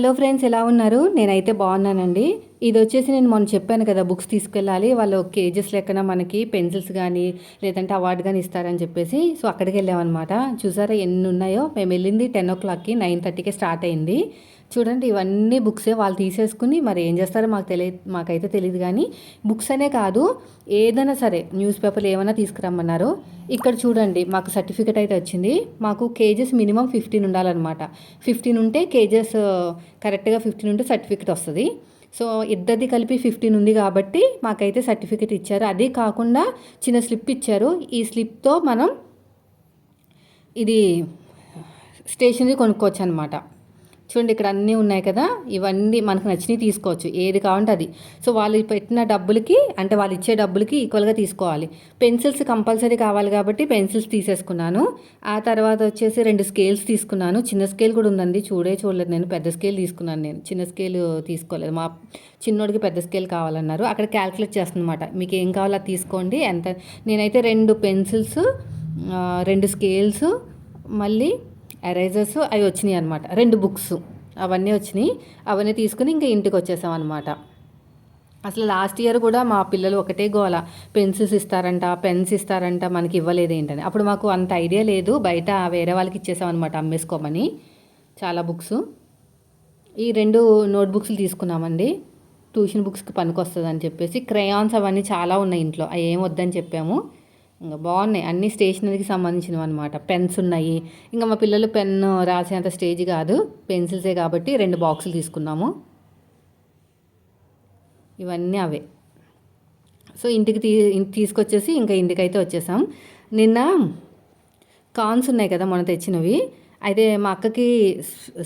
Hello friends ఎలా ఉన్నారు? నేనైతే బాగున్నానండి. ఇది వచ్చేసి నేను మొన్న చెప్పాను కదా బుక్స్ తీసుకెళ్ళాలి. వాళ్ళు కేజెస్ లెక్కన మనకి పెన్సిల్స్ కానీ లేదంటే అవార్డు కానీ ఇస్తారని చెప్పేసి సో అక్కడికి వెళ్ళామన్నమాట. చూసారా ఎన్ని ఉన్నాయో? మేము వెళ్ళింది టెన్ ఓ క్లాక్కి నైన్ థర్టీకే స్టార్ట్ అయింది. చూడండి ఇవన్నీ బుక్సే వాళ్ళు తీసేసుకుని మరి ఏం చేస్తారో మాకు తెలియదు మాకైతే తెలియదు కానీ బుక్స్ అనే కాదు ఏదైనా సరే న్యూస్ పేపర్లు ఏమైనా తీసుకురమ్మన్నారు. ఇక్కడ చూడండి మాకు సర్టిఫికేట్ అయితే వచ్చింది. మాకు కేజెస్ మినిమం ఫిఫ్టీన్ ఉండాలన్నమాట. ఫిఫ్టీన్ ఉంటే కేజెస్ కరెక్ట్గా ఫిఫ్టీన్ ఉంటే సర్టిఫికేట్ వస్తుంది. సో ఇద్దరిది కలిపి ఫిఫ్టీన్ ఉంది కాబట్టి మాకైతే సర్టిఫికేట్ ఇచ్చారు. అదే కాకుండా చిన్న స్లిప్ ఇచ్చారు. ఈ స్లిప్తో మనం ఇది స్టేషనరీ కొనుక్కోవచ్చు అనమాట చూడండి ఇక్కడ అన్నీ ఉన్నాయి కదా ఇవన్నీ మనకు నచ్చినవి తీసుకోవచ్చు ఏది కావాలంటే అది. సో వాళ్ళు పెట్టిన డబ్బులకి అంటే వాళ్ళు ఇచ్చే డబ్బులకి ఈక్వల్గా తీసుకోవాలి. పెన్సిల్స్ కంపల్సరీ కావాలి కాబట్టి పెన్సిల్స్ తీసేసుకున్నాను. ఆ తర్వాత వచ్చేసి రెండు స్కేల్స్ తీసుకున్నాను. చిన్న స్కేల్ కూడా ఉందండి చూడే చూడలేదు నేను పెద్ద స్కేల్ తీసుకున్నాను నేను. చిన్న స్కేల్ తీసుకోలేదు. మా చిన్నోడికి పెద్ద స్కేల్ కావాలన్నారు. అక్కడ క్యాల్కులేట్ చేస్తుందన్నమాట మీకు ఏం కావాలో అది తీసుకోండి ఎంత నేనైతే రెండు పెన్సిల్స్ రెండు స్కేల్స్ మళ్ళీ ఎరేజర్స్ అవి వచ్చినాయి అనమాట రెండు బుక్స్ అవన్నీ వచ్చినాయి. అవన్నీ తీసుకుని ఇంకా ఇంటికి వచ్చేసాం అనమాట అసలు లాస్ట్ ఇయర్ కూడా మా పిల్లలు ఒకటే గోల. పెన్సిల్స్ ఇస్తారంట పెన్స్ ఇస్తారంట మనకి ఇవ్వలేదు ఏంటని. అప్పుడు మాకు అంత ఐడియా లేదు. బయట వేరే వాళ్ళకి ఇచ్చేసామన్నమాట అమ్మేసుకోమని. చాలా బుక్స్ ఈ రెండు నోట్బుక్స్లు తీసుకున్నామండి. ట్యూషన్ బుక్స్కి పనికొస్తుంది అని చెప్పేసి. క్రయాన్స్ అవన్నీ చాలా ఉన్నాయి ఇంట్లో. అవి ఏం వద్దని చెప్పాము. ఇంకా బాగున్నాయి. అన్ని స్టేషనరీకి సంబంధించినవి అనమాట పెన్స్ ఉన్నాయి. ఇంకా మా పిల్లలు పెన్ రాసేంత స్టేజ్ కాదు. పెన్సిల్సే కాబట్టి రెండు బాక్సులు తీసుకున్నాము. ఇవన్నీ అవే. సో ఇంటికి తీ తీసుకొచ్చేసి ఇంకా ఇంటికైతే వచ్చేసాం. నిన్న కార్న్స్ ఉన్నాయి కదా మొన్న తెచ్చినవి. అయితే మా అక్కకి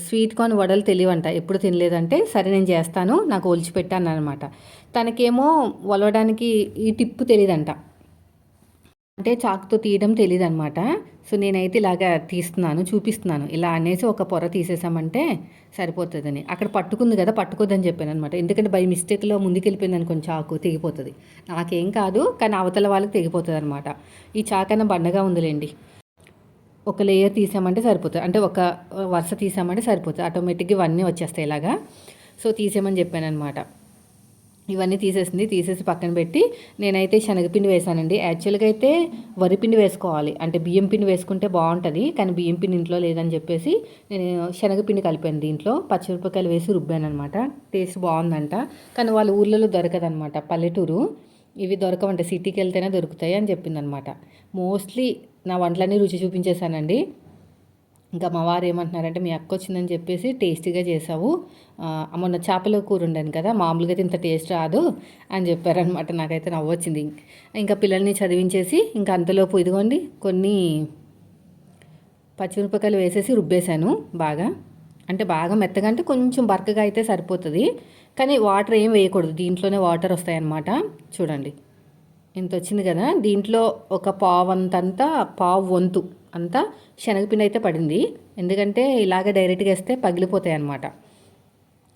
స్వీట్ కార్న్ వడలు తెలియవంట ఎప్పుడు తినలేదంటే సరే నేను చేస్తాను నాకు ఒలిచి పెట్టాను అనమాట తనకేమో వలవడానికి ఈ టిప్పు తెలియదంట అంటే చాకుతో తీయడం తెలియదు అనమాట సో నేనైతే ఇలాగ తీస్తున్నాను చూపిస్తున్నాను. ఇలా అనేసి ఒక పొర తీసేసామంటే సరిపోతుందని. అక్కడ పట్టుకుంది కదా పట్టుకోదని చెప్పాను అనమాట ఎందుకంటే బై మిస్టేక్లో ముందుకెళ్ళిపోయింది అనుకోని చాకు తెగిపోతుంది. నాకేం కాదు కానీ అవతల వాళ్ళకి తెగిపోతుంది అనమాట ఈ చాకైనా బండగా ఉందిలేండి. ఒక లేయర్ తీసామంటే సరిపోతుంది. అంటే ఒక వరుస తీసామంటే సరిపోతుంది. ఆటోమేటిక్గా ఇవన్నీ వచ్చేస్తాయి ఇలాగా. సో తీసేయమని చెప్పాను అనమాట ఇవన్నీ తీసేసింది తీసేసి పక్కన పెట్టి నేనైతే శనగపిండి వేసానండి. యాక్చువల్గా అయితే వరిపిండి వేసుకోవాలి. అంటే బియ్యం పిండి వేసుకుంటే బాగుంటుంది కానీ బియ్యం పిండి ఇంట్లో లేదని చెప్పేసి నేను శనగపిండి కలిపాను దీంట్లో. పచ్చిమిరపకాయలు వేసి రుబ్బాను అనమాట టేస్ట్ బాగుందంట. కానీ వాళ్ళ ఊర్లలో దొరకదనమాట పల్లెటూరు ఇవి దొరకవంట. సిటీకి వెళ్తేనే దొరుకుతాయి అని చెప్పిందనమాట మోస్ట్లీ నా వంటలన్నీ రుచి చూపించేశానండి. ఇంకా మా వారు ఏమంటున్నారంటే మీ అక్క వచ్చిందని చెప్పేసి టేస్టీగా చేసావు. మొన్న చేపల కూర ఉండాను కదా మామూలుగా అయితే ఇంత టేస్ట్ రాదు అని చెప్పారనమాట నాకైతే నవ్వొచ్చింది ఇంకా పిల్లల్ని చదివించేసి ఇంకా అంతలోపు ఇదిగోండి కొన్ని పచ్చిమిరపకాయలు వేసేసి రుబ్బేశాను బాగా. అంటే బాగా మెత్తగా అంటే కొంచెం బరకగా అయితే సరిపోతుంది కానీ వాటర్ ఏం వేయకూడదు. దీంట్లోనే వాటర్ వస్తాయన్నమాట. చూడండి. ఇంత వచ్చింది కదా దీంట్లో ఒక పావు అంతంతా పావు వంతు అంతా శనగపిండి అయితే పడింది. ఎందుకంటే ఇలాగ డైరెక్ట్గా వేస్తే పగిలిపోతాయి అనమాట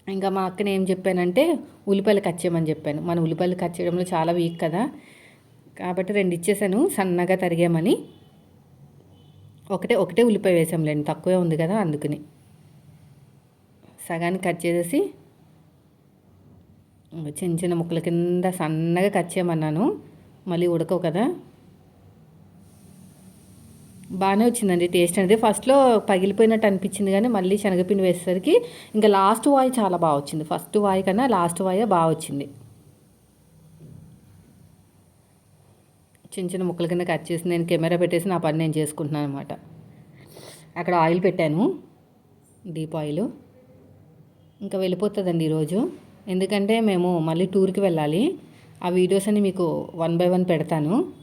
ఇంకా మా అక్కని ఏం చెప్పానంటే ఉల్లిపాయలు కట్ చేయమని చెప్పాను. మన ఉల్లిపాయలు కట్ చేయడంలో చాలా వీక్ కదా. కాబట్టి రెండు ఇచ్చేసాను సన్నగా తరిగామని. ఒకటే ఒకటే ఉల్లిపాయ వేసాంలేండి తక్కువే ఉంది కదా అందుకని. సగానికి కట్ చేసేసి చిన్న చిన్న ముక్కల కింద సన్నగా కట్ చేయమన్నాను. మళ్ళీ ఉడకవు కదా. బాగానే వచ్చిందండి టేస్ట్ అనేది. ఫస్ట్లో పగిలిపోయినట్టు అనిపించింది కానీ మళ్ళీ శనగపిండి వేసేసరికి ఇంకా లాస్ట్ వాయి చాలా బాగా వచ్చింది. ఫస్ట్ వాయి కన్నా లాస్ట్ వాయి బాగా వచ్చింది. చిన్న చిన్న ముక్కల కింద కట్ చేసి నేను కెమెరా పెట్టేసి నా పని నేను చేసుకుంటున్నాను అనమాట అక్కడ ఆయిల్ పెట్టాను. Deep oil. ఇంకా వెళ్ళిపోతుందండి ఈరోజు. ఎందుకంటే మేము మళ్ళీ టూర్కి వెళ్ళాలి. ఆ వీడియోస్ అన్ని మీకు వన్ బై వన్ పెడతాను.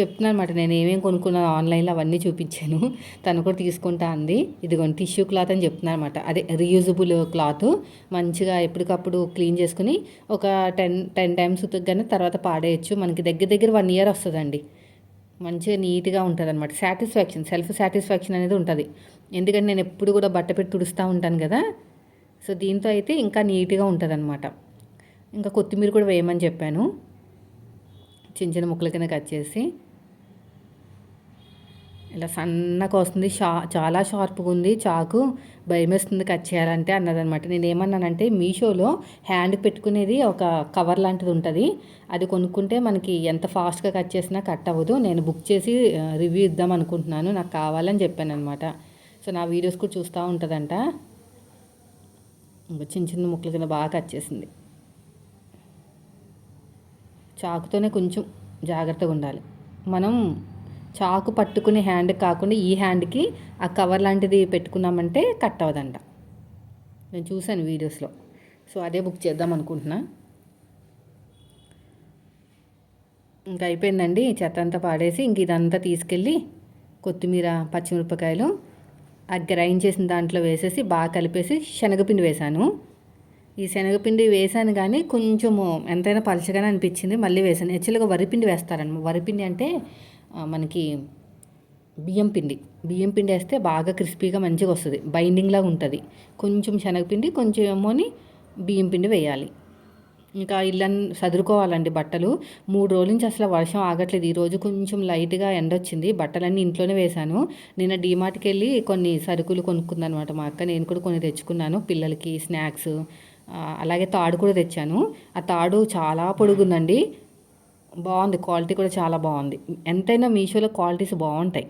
చెప్తున్నాను అనమాట నేను ఏమేమి కొనుక్కున్నాను ఆన్లైన్లో అవన్నీ చూపించాను. తను కూడా తీసుకుంటా అంది. ఇదిగోండి టిష్యూ క్లాత్ అని చెప్తున్నాను అనమాట అదే రీయూజబుల్ క్లాత్. మంచిగా ఎప్పటికప్పుడు క్లీన్ చేసుకుని ఒక టెన్ టెన్ టైమ్స్ ఉతకగానే తర్వాత పాడేయచ్చు. మనకి దగ్గర దగ్గర వన్ ఇయర్ వస్తుందండి. మంచిగా నీట్గా ఉంటుంది అనమాట సాటిస్ఫాక్షన్ సెల్ఫ్ సాటిస్ఫాక్షన్ అనేది ఉంటుంది. ఎందుకంటే నేను ఎప్పుడు కూడా బట్ట పెట్టి తుడుస్తూ ఉంటాను కదా. సో దీంతో అయితే ఇంకా నీట్గా ఉంటుంది అనమాట ఇంకా కొత్తిమీర కూడా వేయమని చెప్పాను. చిన్న చిన్న ముక్కల కింద కట్ చేసి. ఇలా సన్నగా వస్తుంది షా చాలా షార్ప్గా ఉంది చాకు భయమేస్తుంది కట్ చేయాలంటే అన్నదనమాట. నేను ఏమన్నానంటే మీషోలో హ్యాండ్ పెట్టుకునేది ఒక కవర్ లాంటిది ఉంటుంది అది కొనుక్కుంటే మనకి ఎంత ఫాస్ట్గా కట్ చేసినా కట్ అవ్వదు. నేను బుక్ చేసి రివ్యూ ఇద్దాం అనుకుంటున్నాను నాకు కావాలని చెప్పాను అనమాట సో నా వీడియోస్ కూడా చూస్తూ ఉంటుందంట. ఇంకా చిన్న చిన్న ముక్కల కింద బాగా కట్ చేసింది. చాకుతోనే కొంచెం జాగ్రత్తగా ఉండాలి మనం చాకు పట్టుకునే హ్యాండ్ కాకుండా ఈ హ్యాండ్కి ఆ కవర్ లాంటిది పెట్టుకున్నామంటే కట్ అవ్వదంట నేను చూశాను వీడియోస్లో. సో అదే బుక్ చేద్దాం అనుకుంటున్నా. ఇంకా అయిపోయిందండి. చెత్త అంతా పాడేసి ఇంక ఇదంతా తీసుకెళ్ళి కొత్తిమీర పచ్చిమిరపకాయలు ఆ గ్రైండ్ చేసిన దాంట్లో వేసేసి బాగా కలిపేసి శనగపిండి వేశాను ఈ శనగపిండి వేసాను కానీ కొంచెము ఎంతైనా పలచగానే అనిపించింది. మళ్ళీ వేసాను. యాక్చువల్గా వరిపిండి వేస్తారనమాట. వరిపిండి అంటే మనకి బియ్యం పిండి. బియ్యం పిండి వేస్తే బాగా క్రిస్పీగా మంచిగా వస్తుంది. బైండింగ్ ఉంటుంది. కొంచెం శనగపిండి కొంచెం ఏమోని బియ్యం పిండి వేయాలి. ఇంకా ఇళ్ళని సదురుకోవాలండి బట్టలు. మూడు రోజుల నుంచి అసలు వర్షం ఆగట్లేదు. ఈరోజు కొంచెం లైట్గా ఎండ వచ్చింది. బట్టలన్నీ ఇంట్లోనే వేశాను. నిన్న డీమార్ట్కి వెళ్ళి కొన్ని సరుకులు కొనుక్కుందనమాట మా అక్క. నేను కూడా కొన్ని తెచ్చుకున్నాను. పిల్లలకి స్నాక్స్ అలాగే తాడు కూడా తెచ్చాను. ఆ తాడు చాలా పొడుగుందండి. బాగుంది. క్వాలిటీ కూడా చాలా బాగుంది. ఎంతైనా మీషోలో క్వాలిటీస్ బాగుంటాయి.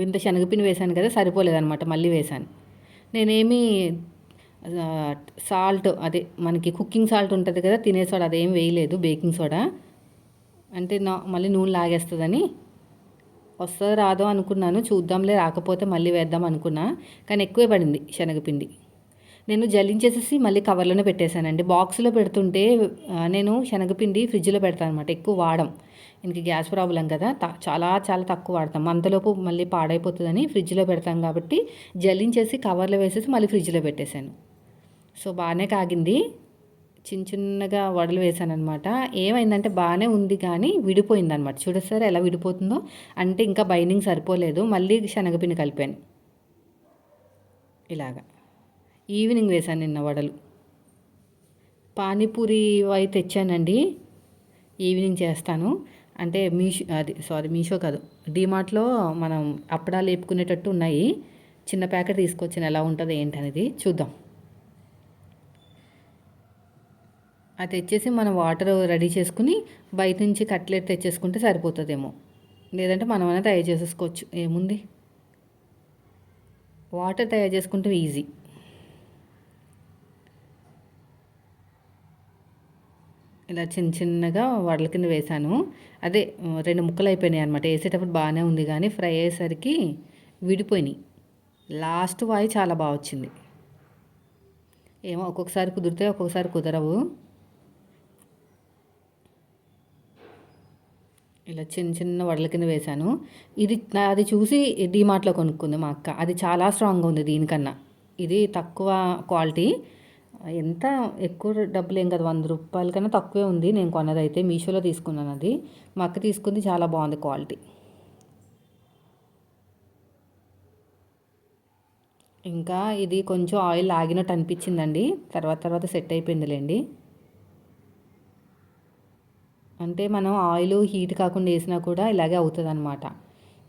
ఇంత శనగపిండి వేశాను కదా సరిపోలేదనమాట మళ్ళీ వేశాను నేనేమి సాల్ట్ అదే మనకి కుకింగ్ సాల్ట్ ఉంటుంది కదా తినే సోడా అదేం వేయలేదు బేకింగ్ సోడా. అంటే నా మళ్ళీ నూనె లాగేస్తుందని వస్తుందో రాదో అనుకున్నాను. చూద్దాంలే రాకపోతే మళ్ళీ వేద్దాం అనుకున్నా. కానీ ఎక్కువే పడింది శనగపిండి. నేను జల్లించేసేసి మళ్ళీ కవర్లోనే పెట్టేశానండి. బాక్స్లో పెడుతుంటే నేను శనగపిండి ఫ్రిడ్జ్లో పెడతాను అనమాట ఎక్కువ వాడం. ఇంక గ్యాస్ ప్రాబ్లం కదా. చాలా చాలా తక్కువ వాడతాం. అంతలోపు మళ్ళీ పాడైపోతుందని ఫ్రిడ్జ్లో పెడతాం కాబట్టి జల్లించేసి కవర్లో వేసేసి మళ్ళీ ఫ్రిడ్జ్లో పెట్టేశాను. సో బాగానే కాగింది. చిన్న చిన్నగా వడలు వేసాను అనమాట ఏమైందంటే బాగానే ఉంది కానీ విడిపోయింది అనమాట చూడసారి ఎలా విడిపోతుందో. అంటే ఇంకా బైండింగ్ సరిపోలేదు. మళ్ళీ శనగపిండి కలిపాను. ఇలాగా. ఈవినింగ్ వేశాను నిన్న వడలు. పానీపూరి అవి తెచ్చానండి. ఈవినింగ్ చేస్తాను. అంటే మీషో అది సారీ మీషో కాదు. డీమార్ట్లో మనం అప్పడాలు వేపుకునేటట్టు ఉన్నాయి. చిన్న ప్యాకెట్ తీసుకొచ్చిన. ఎలా ఉంటుంది ఏంటనేది చూద్దాం. అది తెచ్చేసి మనం వాటర్ రెడీ చేసుకుని బయట నుంచి కట్లెట్ తెచ్చేసుకుంటే సరిపోతుందేమో. లేదంటే మనమైనా తయారు చేసేసుకోవచ్చు. ఏముంది? వాటర్ తయారు చేసుకుంటే ఈజీ. ఇలా చిన్న చిన్నగా వడల కింద వేశాను అదే రెండు ముక్కలు అయిపోయినాయి అనమాట వేసేటప్పుడు బాగానే ఉంది కానీ ఫ్రై అయ్యేసరికి విడిపోయినాయి. లాస్ట్ వాయి చాలా బాగా వచ్చింది. ఏమో ఒక్కొక్కసారి కుదిరితే ఒక్కొక్కసారి కుదరవు. ఇలా చిన్న చిన్న వడల కింద వేశాను ఇది అది చూసి డీమార్ట్లో కొనుక్కుంది మా అక్క. అది చాలా స్ట్రాంగ్గా ఉంది దీనికన్నా. ఇది తక్కువ క్వాలిటీ. ఎంత? ఎక్కువ డబ్బులు ఏం కదా. వంద రూపాయల కన్నా తక్కువే ఉంది. నేను కొన్నది అయితే మీషోలో తీసుకున్నాను అది. మా అక్క తీసుకుంది. చాలా బాగుంది క్వాలిటీ. ఇంకా ఇది కొంచెం ఆయిల్ ఆగినట్టు అనిపించిందండి. తర్వాత తర్వాత సెట్ అయిపోయిందిలేండి. అంటే మనం ఆయిల్ హీట్ కాకుండా వేసినా కూడా ఇలాగే అవుతుంది అనమాట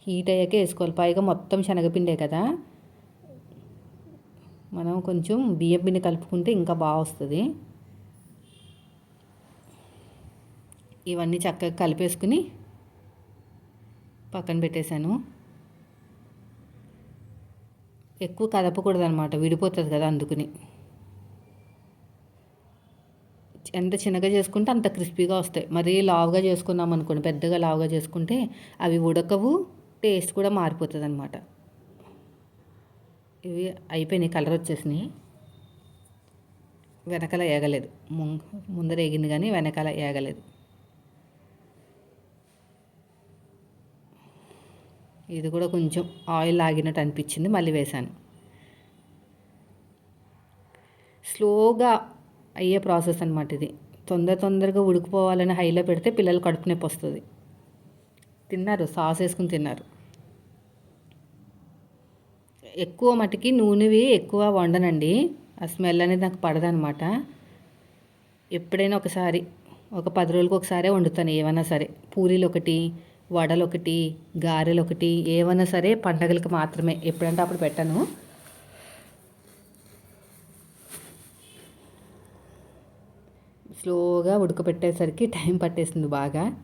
హీట్ అయ్యాక వేసుకోవాలి. పైగా మొత్తం శనగపిండే కదా. మనం కొంచెం బియ్యం పిండి కలుపుకుంటే ఇంకా బాగా వస్తుంది. ఇవన్నీ చక్కగా కలిపేసుకుని పక్కన పెట్టేశాను. ఎక్కువ కదపకూడదు అనమాట విడిపోతుంది కదా అందుకుని. ఎంత చిన్నగా చేసుకుంటే అంత క్రిస్పీగా వస్తాయి. మరీ లావుగా చేసుకున్నాం అనుకోండి పెద్దగా లావుగా చేసుకుంటే అవి ఉడకవు టేస్ట్ కూడా మారిపోతుంది అనమాట ఇవి అయిపోయినాయి కలర్ వచ్చేసినాయి. వెనకాల ఏగలేదు. ముందర ఏగింది కానీ వెనకాల ఏగలేదు. ఇది కూడా కొంచెం ఆయిల్ ఆగినట్టు అనిపించింది మళ్ళీ వేశాను. స్లోగా అయ్యే ప్రాసెస్ అనమాట ఇది. తొందర తొందరగా ఉడికిపోవాలని హైలో పెడితే పిల్లలు కడుపు నొప్పి వస్తుంది. తిన్నారు సాస్ వేసుకుని తిన్నారు. ఎక్కువ మటుకి నూనెవి ఎక్కువ వండనండి. ఆ స్మెల్ అనేది నాకు పడదనమాట. ఎప్పుడైనా ఒకసారి ఒక పది రోజులకు ఒకసారి వండుతాను ఏమైనా సరే. పూరీలు ఒకటి వడలు ఒకటి గారెలు ఒకటి ఏమైనా సరే పండగలకు మాత్రమే. ఎప్పుడంటే అప్పుడు పెట్టాను. స్లోగా ఉడకపెట్టేసరికి టైం పట్టేసింది బాగా.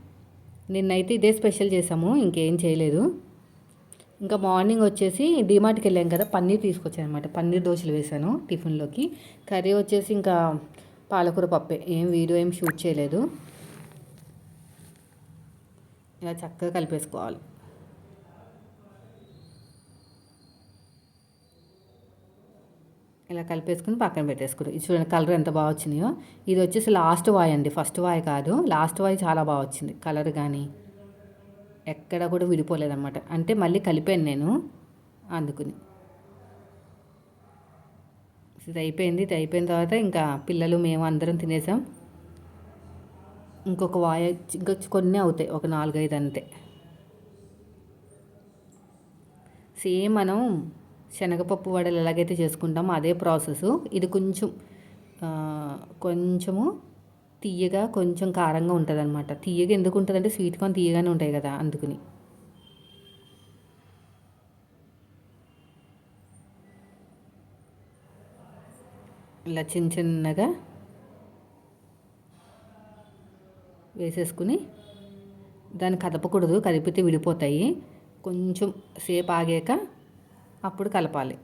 నిన్నైతే ఇదే స్పెషల్ చేసాము ఇంకేం చేయలేదు. ఇంకా మార్నింగ్ వచ్చేసి డిమార్ట్కి వెళ్ళాం కదా పన్నీర్ తీసుకొచ్చాను అనమాట పన్నీర్ దోశలు వేసాను టిఫిన్లోకి. కర్రీ వచ్చేసి ఇంకా పాలకూర పప్పే. ఏం వీడియో ఏం షూట్ చేయలేదు. ఇలా చక్కగా కలిపేసుకోవాలి. ఇలా కలిపేసుకుని పక్కన పెట్టేసుకుని ఇది చూడండి కలర్ ఎంత బాగా వచ్చినాయో. ఇది వచ్చేసి లాస్ట్ వాయ్ అండి. ఫస్ట్ వాయ్ కాదు. లాస్ట్ వాయ్ చాలా బాగా వచ్చింది. కలర్ కానీ ఎక్కడ కూడా విడిపోలేదన్నమాట. అంటే మళ్ళీ కలిపాను నేను అందుకుని. ఇది అయిపోయింది ఇది అయిపోయిన తర్వాత ఇంకా పిల్లలు మేము అందరం తినేసాం. ఇంకొక వాయ ఇంకా కొన్ని అవుతాయి ఒక నాలుగైదు అంతే. సేమ్ మనం శనగపప్పు వడలు ఎలాగైతే చేసుకుంటామో అదే ప్రాసెస్. ఇది కొంచెం కొంచెము తీయగా కొంచెం కారంగా ఉంటుంది అనమాట తీయగా ఎందుకు ఉంటుంది అంటే స్వీట్ కార్న్ తీయగానే ఉంటాయి కదా అందుకని. ఇలా చిన్న చిన్నగా వేసేసుకుని దాన్ని కదపకూడదు కదిపితే విడిపోతాయి. కొంచెం సేపు ఆగాక అప్పుడు కలపాలి.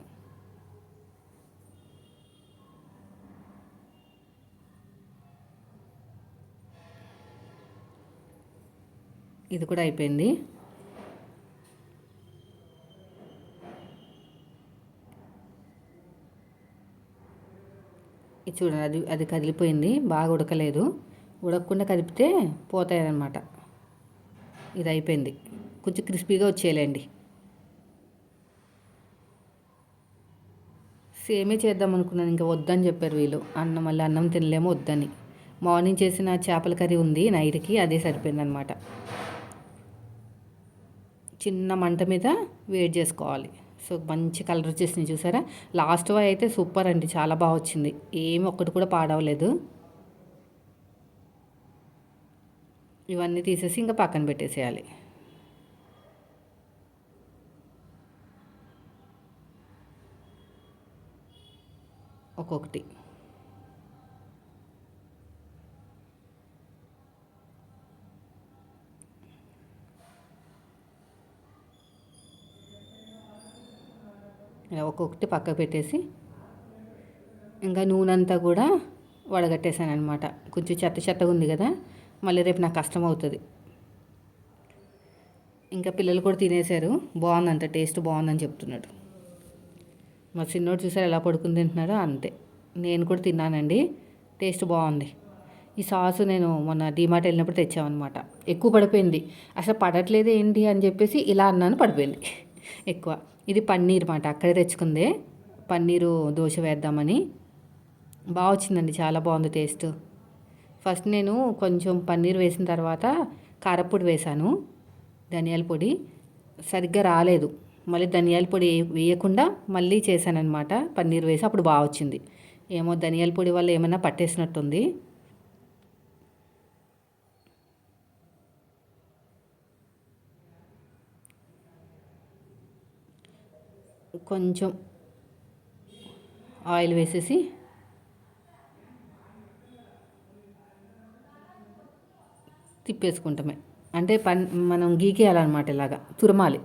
ఇది కూడా అయిపోయింది. ఇది చూడండి అది అది కదిలిపోయింది బాగా ఉడకలేదు. ఉడకకుండా కదిపితే పోతాయనమాట ఇది అయిపోయింది. కొంచెం క్రిస్పీగా వచ్చేయాలండి. సేమే చేద్దాం అనుకున్నాను ఇంకా వద్దని చెప్పారు వీళ్ళు. అన్నం మళ్ళీ అన్నం తినలేమో వద్దని. మార్నింగ్ చేసిన చేపల కర్రీ ఉంది నైట్కి అదే సరిపోయిందనమాట చిన్న మంట మీద వేడి చేసుకోవాలి. సో మంచి కలర్ వచ్చేసింది చూసారా? లాస్ట్ వై అయితే సూపర్ అండి. చాలా బాగా వచ్చింది. ఏమి ఒక్కటి కూడా పాడవలేదు. ఇవన్నీ తీసేసి ఇంకా పక్కన పెట్టేసేయాలి. ఒక్కొక్కటి. ఇలా ఒక్కొక్కటి పక్క పెట్టేసి ఇంకా నూనె అంతా కూడా వడగట్టేశాను అనమాట కొంచెం చెత్త చెత్తగా ఉంది కదా మళ్ళీ రేపు నాకు కష్టం అవుతుంది ఇంకా పిల్లలు కూడా తినేశారు. బాగుందంట టేస్ట్ బాగుందని చెప్తున్నాడు. మా చిన్నోడు చూసారు ఎలా పడుకుని తింటున్నాడో అంతే. నేను కూడా తిన్నానండి. టేస్ట్ బాగుంది. ఈ సాసు నేను మొన్న డిమార్ట్ వెళ్ళినప్పుడు తెచ్చామన్నమాట. ఎక్కువ పడిపోయింది. అసలు పడట్లేదు ఏంటి అని చెప్పేసి ఇలా అన్నాను పడిపోయింది. ఎక్కువ. ఇది పన్నీర్ మాట అక్కడే తెచ్చుకుందే. పన్నీరు దోశ వేద్దామని. బాగా వచ్చిందండి చాలా బాగుంది టేస్ట్. ఫస్ట్ నేను కొంచెం పన్నీర్ వేసిన తర్వాత కారపొడి వేశాను ధనియాల పొడి. సరిగ్గా రాలేదు. మళ్ళీ ధనియాల పొడి వేయకుండా మళ్ళీ చేశానమాట పన్నీర్ వేసి అప్పుడు బాగా వచ్చింది. ఏమో ధనియాల పొడి వల్ల ఏమైనా పట్టేసినట్టుంది. కొంచెం ఆయిల్ వేసేసి తిప్పేసుకుంటామే. అంటే పన్ మనం గీకేయాలన్నమాట ఇలాగా తురమాలి.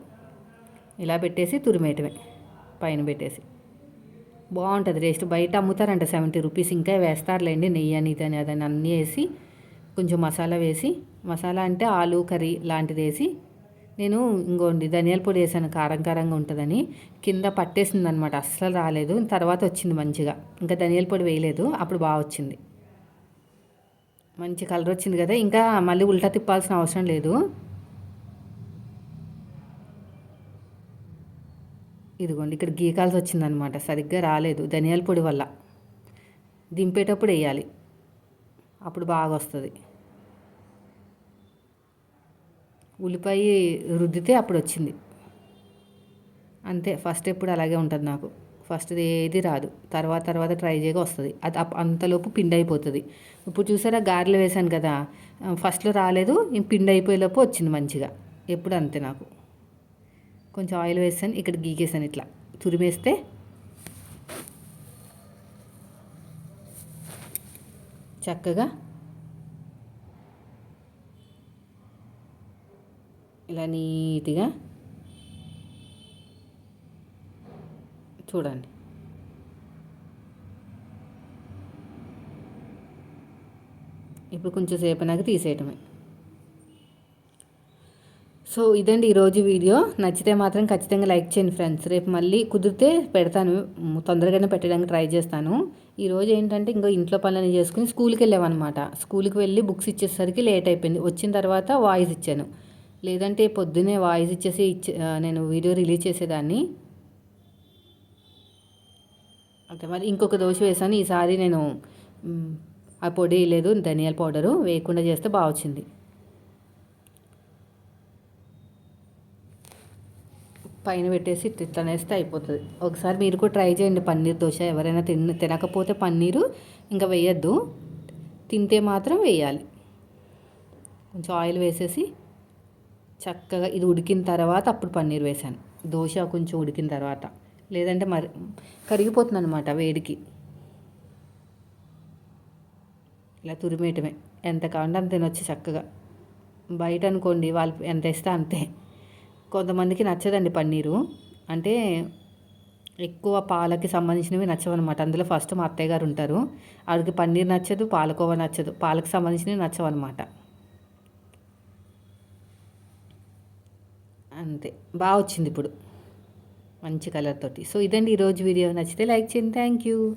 ఇలా పెట్టేసి తురిమేయటమే పైన పెట్టేసి. బాగుంటుంది టేస్ట్. బయట అమ్ముతారంట సెవెంటీ రూపీస్. ఇంకా వేస్తారులేండి నెయ్యి అని ఇదని అదని అన్నీ వేసి కొంచెం మసాలా వేసి మసాలా అంటే ఆలు కర్రీ లాంటిది వేసి నేను ఇంకోండి ధనియాల పొడి వేసాను కారం కారంగా ఉంటుందని. కింద పట్టేసింది అనమాట అస్సలు రాలేదు. తర్వాత వచ్చింది మంచిగా. ఇంకా ధనియాల పొడి వేయలేదు అప్పుడు బాగా వచ్చింది. మంచి కలర్ వచ్చింది కదా ఇంకా మళ్ళీ ఉల్టా తిప్పాల్సిన అవసరం లేదు. ఇదిగోండి ఇక్కడ గీకాల్సి వచ్చిందనమాట సరిగ్గా రాలేదు ధనియాల పొడి వల్ల. దింపేటప్పుడు వేయాలి అప్పుడు బాగా వస్తుంది. ఉల్లిపాయ రుద్దితే అప్పుడు వచ్చింది అంతే ఫస్ట్ ఎప్పుడు అలాగే ఉంటుంది నాకు. ఫస్ట్ ఏది రాదు. తర్వాత తర్వాత ట్రై చేయగా వస్తుంది. అది అంతలోపు పిండి అయిపోతుంది. ఇప్పుడు చూసారా గారెలు వేసాను కదా. ఫస్ట్లో రాలేదు పిండి అయిపోయేలోపు వచ్చింది మంచిగా. ఎప్పుడు అంతే నాకు. కొంచెం ఆయిల్ వేసాను ఇక్కడ గీకేసాను ఇట్లా. తురిమేస్తే చక్కగా ఇలా నీట్గా చూడండి. ఇప్పుడు కొంచెం సేపు నాకు తీసేయటమే. సో ఇదండి ఈరోజు వీడియో. నచ్చితే మాత్రం ఖచ్చితంగా లైక్ చేయండి ఫ్రెండ్స్. రేపు మళ్ళీ కుదిరితే పెడతాను. తొందరగానే పెట్టడానికి ట్రై చేస్తాను. ఈరోజు ఏంటంటే ఇంకా ఇంట్లో పనులని చేసుకుని స్కూల్కి వెళ్ళామన్నమాట. స్కూల్కి వెళ్ళి బుక్స్ ఇచ్చేసరికి లేట్ అయిపోయింది. వచ్చిన తర్వాత వాయిస్ ఇచ్చాను. లేదంటే పొద్దునే వాయిస్ ఇచ్చేసి ఇచ్చే నేను వీడియో రిలీజ్ చేసేదాన్ని. అంటే మరి ఇంకొక దోశ వేసాను. ఈసారి నేను ఆ పొడి లేదు ధనియాల పౌడరు వేయకుండా చేస్తే బాగా వచ్చింది. పైన పెట్టేసి తిట్టనేస్తే అయిపోతుంది. ఒకసారి మీరు కూడా ట్రై చేయండి పన్నీర్ దోశ. ఎవరైనా తిన తినకపోతే పన్నీరు ఇంకా వేయద్దు. తింటే మాత్రం వేయాలి. కొంచెం ఆయిల్ వేసేసి చక్కగా ఇది ఉడికిన తర్వాత అప్పుడు పన్నీర్ వేసాను దోశ కొంచెం ఉడికిన తర్వాత. లేదంటే మరి కరిగిపోతుంది అనమాట వేడికి. ఇలా తురిమేయటమే. ఎంత కావాలంటే అంత తినొచ్చు చక్కగా. బయట అనుకోండి వాళ్ళు ఎంత ఇస్తే అంతే. కొంతమందికి నచ్చదండి పన్నీరు. అంటే ఎక్కువ పాలకి సంబంధించినవి నచ్చవన్నమాట. అందులో ఫస్ట్ మా అత్తయ్య గారు ఉంటారు. ఆవిడకి పన్నీర్ నచ్చదు పాలకోవ నచ్చదు. పాలకు సంబంధించినవి నచ్చవన్నమాట. అంతే. బాగా వచ్చింది ఇప్పుడు. మంచి కలర్ తోటి. సో ఇదండి ఈరోజు వీడియో. నచ్చితే లైక్ చేయండి. Thank you.